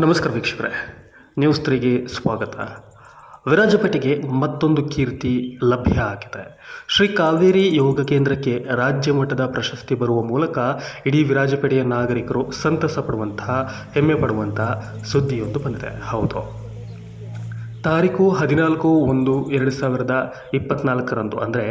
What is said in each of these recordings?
ನಮಸ್ಕಾರ ವೀಕ್ಷಕರೇ ನ್ಯೂಸ್ ತ್ರೀಗೆ ಸ್ವಾಗತ. ವಿರಾಜಪೇಟೆಗೆ ಮತ್ತೊಂದು ಕೀರ್ತಿ ಲಭ್ಯ ಆಗಿದೆ. ಶ್ರೀ ಕಾವೇರಿ ಯೋಗ ಕೇಂದ್ರಕ್ಕೆ ರಾಜ್ಯ ಮಟ್ಟದ ಪ್ರಶಸ್ತಿ ಬರುವ ಮೂಲಕ ಇಡೀ ವಿರಾಜಪೇಟೆಯ ನಾಗರಿಕರು ಸಂತಸ ಪಡುವಂತಹ, ಹೆಮ್ಮೆ ಪಡುವಂತಹ ಸುದ್ದಿಯೊಂದು ಬಂದಿದೆ. ಹೌದು. ತಾರೀಕು ಹದಿನಾಲ್ಕು ಒಂದು ಎರಡು ಸಾವಿರದ ಇಪ್ಪತ್ನಾಲ್ಕರಂದು, ಅಂದರೆ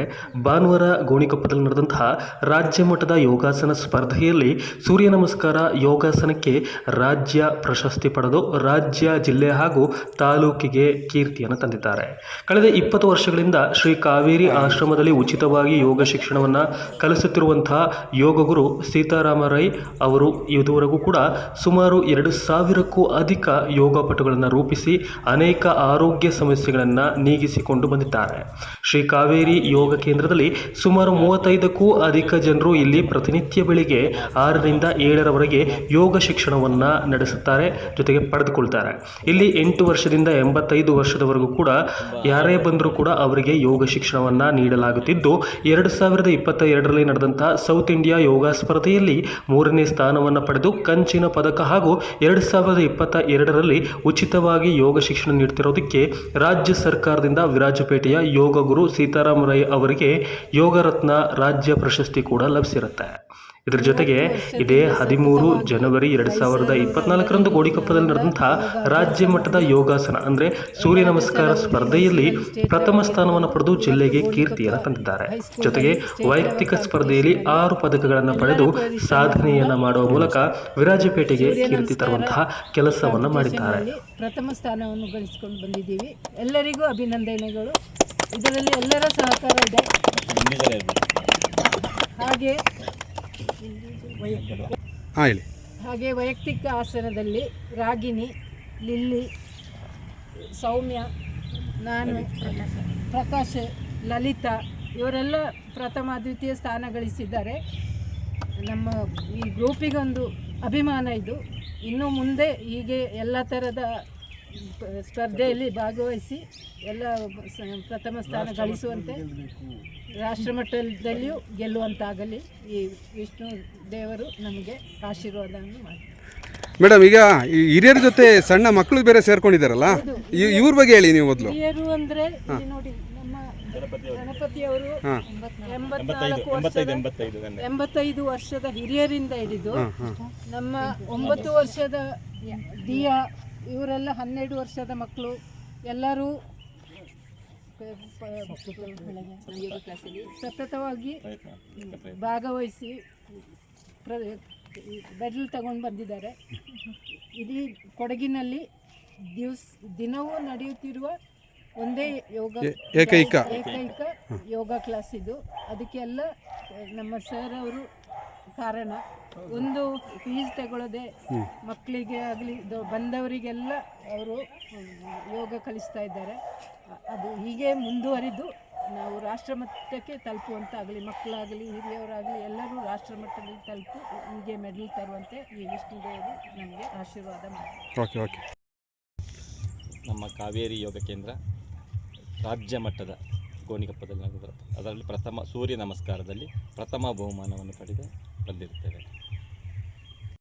ಭಾನುವಾರ ಗೋಣಿಕೊಪ್ಪದಲ್ಲಿ ನಡೆದಂತಹ ರಾಜ್ಯ ಮಟ್ಟದ ಯೋಗಾಸನ ಸ್ಪರ್ಧೆಯಲ್ಲಿ ಸೂರ್ಯ ನಮಸ್ಕಾರ ಯೋಗಾಸನಕ್ಕೆ ರಾಜ್ಯ ಪ್ರಶಸ್ತಿ ಪಡೆದು ರಾಜ್ಯ, ಜಿಲ್ಲೆ ಹಾಗೂ ತಾಲೂಕಿಗೆ ಕೀರ್ತಿಯನ್ನು ತಂದಿದ್ದಾರೆ. ಕಳೆದ ಇಪ್ಪತ್ತು ವರ್ಷಗಳಿಂದ ಶ್ರೀ ಕಾವೇರಿ ಆಶ್ರಮದಲ್ಲಿ ಉಚಿತವಾಗಿ ಯೋಗ ಶಿಕ್ಷಣವನ್ನು ಕಲಿಸುತ್ತಿರುವಂತಹ ಯೋಗಗುರು ಸೀತಾರಾಮ ರೈ ಅವರು ಇದುವರೆಗೂ ಕೂಡ ಸುಮಾರು ಎರಡು ಸಾವಿರಕ್ಕೂ ಅಧಿಕ ಯೋಗಪಟುಗಳನ್ನು ರೂಪಿಸಿ ಅನೇಕ ಆರೋಗ್ಯ ಸಮಸ್ಯೆಗಳನ್ನು ನೀಗಿಸಿಕೊಂಡು ಬಂದಿದ್ದಾರೆ. ಶ್ರೀ ಕಾವೇರಿ ಯೋಗ ಕೇಂದ್ರದಲ್ಲಿ ಸುಮಾರು ಮೂವತ್ತೈದಕ್ಕೂ ಅಧಿಕ ಜನರು ಇಲ್ಲಿ ಪ್ರತಿನಿತ್ಯ ಬೆಳಿಗ್ಗೆ ಆರರಿಂದ ಏಳರವರೆಗೆ ಯೋಗ ಶಿಕ್ಷಣವನ್ನು ನಡೆಸುತ್ತಾರೆ, ಜೊತೆಗೆ ಪಡೆದುಕೊಳ್ತಾರೆ. ಇಲ್ಲಿ ಎಂಟು ವರ್ಷದಿಂದ ಎಂಬತ್ತೈದು ವರ್ಷದವರೆಗೂ ಕೂಡ ಯಾರೇ ಬಂದರೂ ಕೂಡ ಅವರಿಗೆ ಯೋಗ ಶಿಕ್ಷಣವನ್ನು ನೀಡಲಾಗುತ್ತಿದ್ದು, ಎರಡು ಸಾವಿರದ ಇಪ್ಪತ್ತ ಎರಡರಲ್ಲಿ ನಡೆದಂತಹ ಸೌತ್ ಇಂಡಿಯಾ ಯೋಗ ಸ್ಪರ್ಧೆಯಲ್ಲಿ ಮೂರನೇ ಸ್ಥಾನವನ್ನು ಪಡೆದು ಕಂಚಿನ ಪದಕ ಹಾಗೂ ಎರಡು ಸಾವಿರದ ಇಪ್ಪತ್ತ ಎರಡರಲ್ಲಿ ಉಚಿತವಾಗಿ ಯೋಗ ಶಿಕ್ಷಣ ನೀಡುತ್ತಿರೋದಕ್ಕೆ ರಾಜ್ಯ ಸರ್ಕಾರದಿಂದ ವಿರಾಜಪೇಟೆಯ ಯೋಗ ಗುರು ಸೀತಾರಾಮ ರೈ ಅವರಿಗೆ ಯೋಗರತ್ನ ರಾಜ್ಯ ಪ್ರಶಸ್ತಿ ಕೂಡ ಲಭಿಸಿರುತ್ತೆ. ಇದರ ಜೊತೆಗೆ ಇದೇ ಹದಿಮೂರು ಜನವರಿ ಎರಡು ಸಾವಿರದ ಇಪ್ಪತ್ನಾಲ್ಕರಂದು ಗೋಡಿಕೊಪ್ಪದಲ್ಲಿ ನಡೆದಂತಹ ರಾಜ್ಯ ಮಟ್ಟದ ಯೋಗಾಸನ ಅಂದರೆ ಸೂರ್ಯ ನಮಸ್ಕಾರ ಸ್ಪರ್ಧೆಯಲ್ಲಿ ಪ್ರಥಮ ಸ್ಥಾನವನ್ನು ಪಡೆದು ಜಿಲ್ಲೆಗೆ ಕೀರ್ತಿಯನ್ನು ತಂದಿದ್ದಾರೆ. ಜೊತೆಗೆ ವೈಯಕ್ತಿಕ ಸ್ಪರ್ಧೆಯಲ್ಲಿ ಆರು ಪದಕಗಳನ್ನು ಪಡೆದು ಸಾಧನೆಯನ್ನು ಮಾಡುವ ಮೂಲಕ ವಿರಾಜಪೇಟೆಗೆ ಕೀರ್ತಿ ತರುವಂತಹ ಕೆಲಸವನ್ನು ಮಾಡಿದ್ದಾರೆ. ಪ್ರಥಮ ಸ್ಥಾನವನ್ನು ಗಳಿಸಿಕೊಂಡು ಬಂದಿದ್ದೀವಿ. ಎಲ್ಲರಿಗೂ ಅಭಿನಂದನೆಗಳು. ಇದರಲ್ಲಿ ಎಲ್ಲರ ಸಹಕಾರ ಇದೆ. ಹಾಗೆ ಹಾಗೆ ವೈಯಕ್ತಿಕ ಆಸನದಲ್ಲಿ ರಾಗಿಣಿ, ಲಿಲ್ಲಿ, ಸೌಮ್ಯ, ನಾನು, ಪ್ರಕಾಶ್, ಲಲಿತಾ, ಇವರೆಲ್ಲ ಪ್ರಥಮ, ದ್ವಿತೀಯ ಸ್ಥಾನ ಗಳಿಸಿದ್ದಾರೆ. ನಮ್ಮ ಈ ಗ್ರೂಪಿಗೊಂದು ಅಭಿಮಾನ ಇದು. ಇನ್ನು ಮುಂದೆ ಹೀಗೆ ಎಲ್ಲ ಥರದ ಸ್ಪರ್ಧೆಯಲ್ಲಿ ಭಾಗವಹಿಸಿ ಎಲ್ಲ ಪ್ರಥಮ ಸ್ಥಾನ ಗಳಿಸುವಂತೆ ರಾಷ್ಟ್ರ ಮಟ್ಟದಲ್ಲಿಯೂ ಗೆಲ್ಲುವಂತಾಗಲಿ ಈ ವಿಷ್ಣು ದೇವರು ನಮಗೆ ಆಶೀರ್ವಾದವನ್ನು ಮಾಡಿ ಮೇಡಮ್ ಈಗ ಈ ಹಿರಿಯರ ಜೊತೆ ಸಣ್ಣ ಮಕ್ಕಳು ಬೇರೆ ಸೇರ್ಕೊಂಡಿದ್ದಾರಲ್ಲ ಇ- ಇವ್ರ ಬಗ್ಗೆ ಹೇಳಿ ನೀವು ಮೊದಲು. ಹಿರಿಯರು ಅಂದರೆ ಇಲ್ಲಿ ನೋಡಿ ನಮ್ಮ ಗಣಪತಿಯವರು ಎಂಬತ್ನಾಲ್ಕು ವರ್ಷದ ಎಂಬತ್ತೈದು ವರ್ಷದ ಹಿರಿಯರಿಂದ ಹಿಡಿದು ನಮ್ಮ ಒಂಬತ್ತು ವರ್ಷದ ದಿಯಾ ಇವರೆಲ್ಲ ಹನ್ನೆರಡು ವರ್ಷದ ಮಕ್ಕಳು. ಎಲ್ಲರೂ ಸತತವಾಗಿ ಭಾಗವಹಿಸಿ ಮೆಡಲ್ ತಗೊಂಡು ಬಂದಿದ್ದಾರೆ. ಇಡೀ ಕೊಡಗಿನಲ್ಲಿ ದಿವಸ ದಿನವೂ ನಡೆಯುತ್ತಿರುವ ಒಂದೇ ಯೋಗ ಏಕೈಕ. ಏಕೈಕ ಯೋಗ ಕ್ಲಾಸ್ ಇದು. ಅದಕ್ಕೆಲ್ಲ ನಮ್ಮ ಸರ್ ಅವರು ಕಾರಣ ಒಂದು ಫೀಸ್ ತಗೊಳ್ಳದೆ ಮಕ್ಕಳಿಗೆ ಆಗಲಿ ಬಂದವರಿಗೆಲ್ಲ ಅವರು ಯೋಗ ಕಲಿಸ್ತಾ ಇದ್ದಾರೆ. ಅದು ಹೀಗೆ ಮುಂದುವರಿದು ನಾವು ರಾಷ್ಟ್ರ ಮಟ್ಟಕ್ಕೆ ತಲುಪುವಂತಾಗಲಿ ಮಕ್ಕಳಾಗಲಿ ಹಿರಿಯವರಾಗಲಿ ಎಲ್ಲರೂ ರಾಷ್ಟ್ರ ಮಟ್ಟದಲ್ಲಿ ತಲುಪಿ ಹೀಗೆ ಮೆಡಲ್ ತರುವಂತೆ ಈ ವಿಷ್ಣುದೇವರು ನಮಗೆ ಆಶೀರ್ವಾದ ಮಾಡಿ ಓಕೆ ಓಕೆ. ನಮ್ಮ ಕಾವೇರಿ ಯೋಗ ಕೇಂದ್ರ ರಾಜ್ಯ ಮಟ್ಟದ ಗೋಣಿಕೊಪ್ಪದಲ್ಲಿ ನಡೆದ ಅದರಲ್ಲಿ ಪ್ರಥಮ ಸೂರ್ಯ ನಮಸ್ಕಾರದಲ್ಲಿ ಪ್ರಥಮ ಬಹುಮಾನವನ್ನು ಪಡೆದು ಬಂದಿರುತ್ತೇವೆ.